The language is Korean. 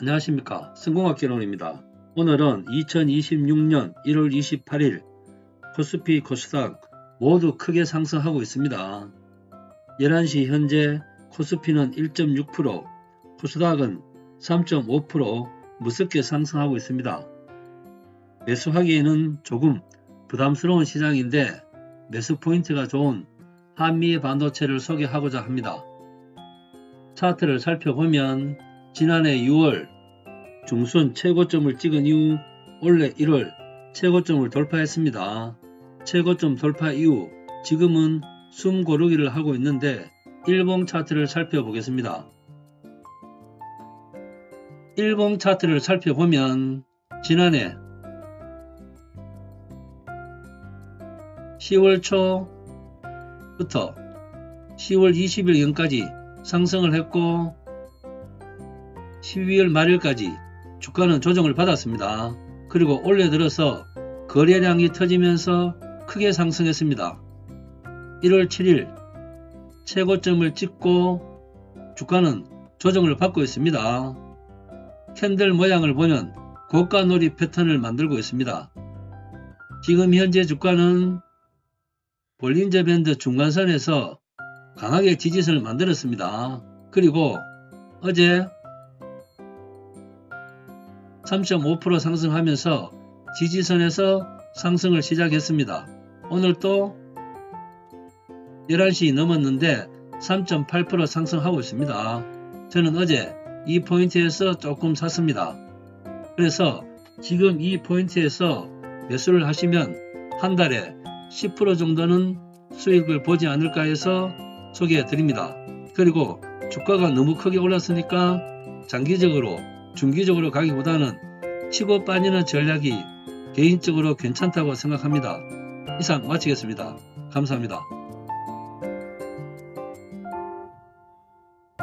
안녕하십니까 성공학개론입니다. 오늘은 2026년 1월 28일 코스피 코스닥 모두 크게 상승하고 있습니다. 11시 현재 코스피는 1.6% 코스닥은 3.5% 무섭게 상승하고 있습니다. 매수하기에는 조금 부담스러운 시장인데 매수 포인트가 좋은 한미 반도체를 소개하고자 합니다. 차트를 살펴보면 지난해 6월 중순 최고점을 찍은 이후 올해 1월 최고점을 돌파했습니다. 최고점 돌파 이후 지금은 숨 고르기를 하고 있는데 일봉 차트를 살펴보겠습니다. 일봉 차트를 살펴보면 지난해 10월 초부터 10월 20일경까지 상승을 했고 12월 말일까지 주가는 조정을 받았습니다. 그리고 올해 들어서 거래량이 터지면서 크게 상승했습니다. 1월 7일 최고점을 찍고 주가는 조정을 받고 있습니다. 캔들 모양을 보면 고가 놀이 패턴을 만들고 있습니다. 지금 현재 주가는 볼린저 밴드 중간선에서 강하게 지지선을 만들었습니다. 그리고 어제 3.5% 상승하면서 지지선에서 상승을 시작했습니다. 오늘 또 11시 넘었는데 3.8% 상승하고 있습니다. 저는 어제 이 포인트에서 조금 샀습니다. 그래서 지금 이 포인트에서 매수를 하시면 한 달에 10% 정도는 수익을 보지 않을까 해서 소개해 드립니다. 그리고 주가가 너무 크게 올랐으니까 장기적으로 중기적으로 가기보다는 치고 빠지는 전략이 개인적으로 괜찮다고 생각합니다. 이상 마치겠습니다. 감사합니다.